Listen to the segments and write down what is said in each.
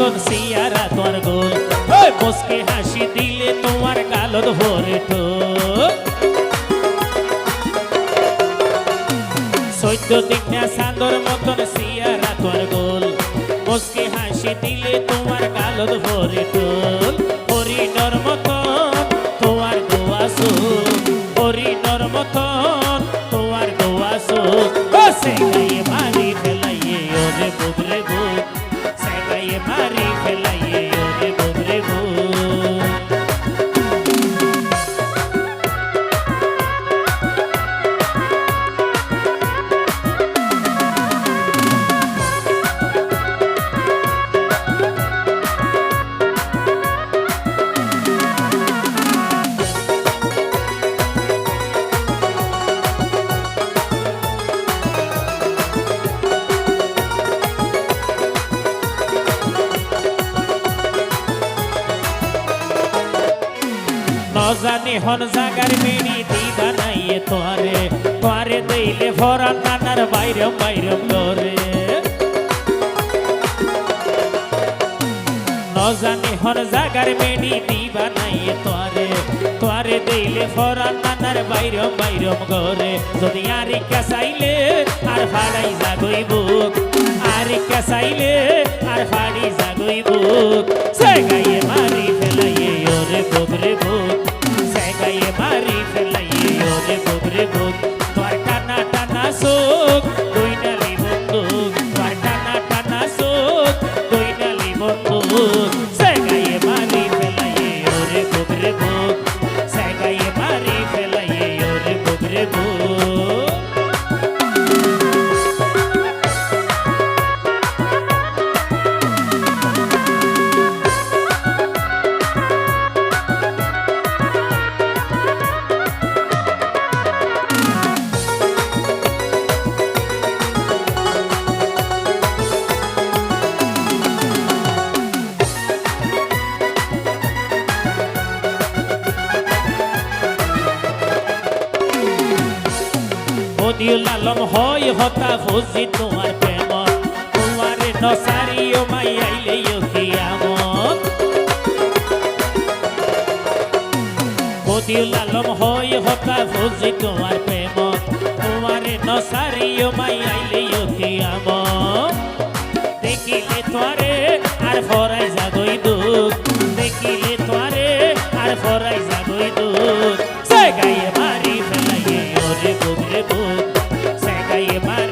মতন সিয়ারা তোর গোল ওই মুসকে হাসি দিলে তোমার গালত ভরে ঠোক চৈদ্য দিনা চাঁদর মতন সিয়ারা তোর গোল মুসকে হাসি দিলে তোমার গালত ভরে টোল হরিণর মতন তোমার সুখ হরিণর মতন নজানি হন জাগার মেনি দিদা নাইয়ে তোরে তোরে দেইলে ভরা নানার বাইরম বাইরম করে নজানি হন জাগার মেনি দিবা নাইয়ে তোরে তোরে দেইলে ভরা নানার বাইরম বাইরম করে যদি আরে কাসাইলে আর ফাড়াই জাগই বুক আরে কাসাইলে আর ফাড়ি জাগই Oh. লালম হয়, হতা ফুজি তোমার প্রেম। তোমার নসারিও মাই আইলে হয়, হতা ফুজি তোমার প্রেম। তোমার নসারিও মাই আইলে দেখিলে তোরে আর ফরাই যাগই দুঃখ দেখিলে তোরে আর ফরাই যাগই মারি ফেলাইয়ে ওরে বুবরে বুক সেগাইয়ে মারি ফেলাইয়ে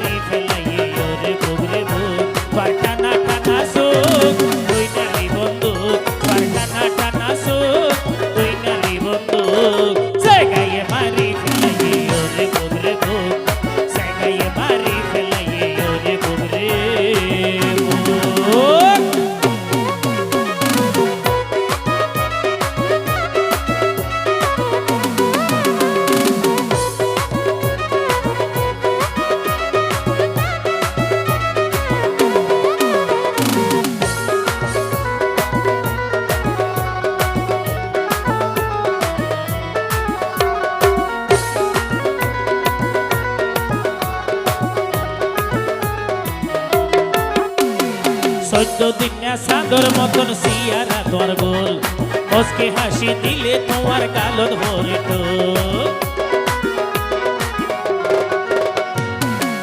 চোদ্দ দিনা চাঁদর মতন সিয়ারা তোর গোল মুসকে হাসি দিলে তোমার গালত ভরে টোল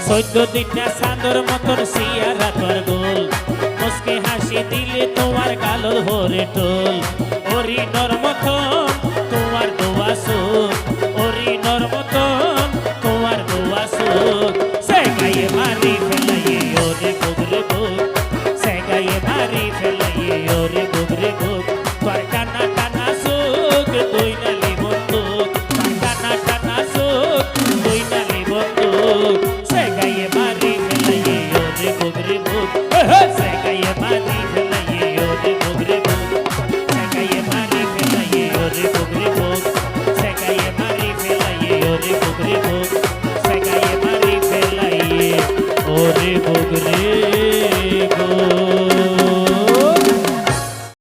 চোদ্দ দিনা চাঁদর মতন সিয়ারা তোর গোল মুসকে হাসি দিলে তোমার গালত ভরে টোল হরিণর মতন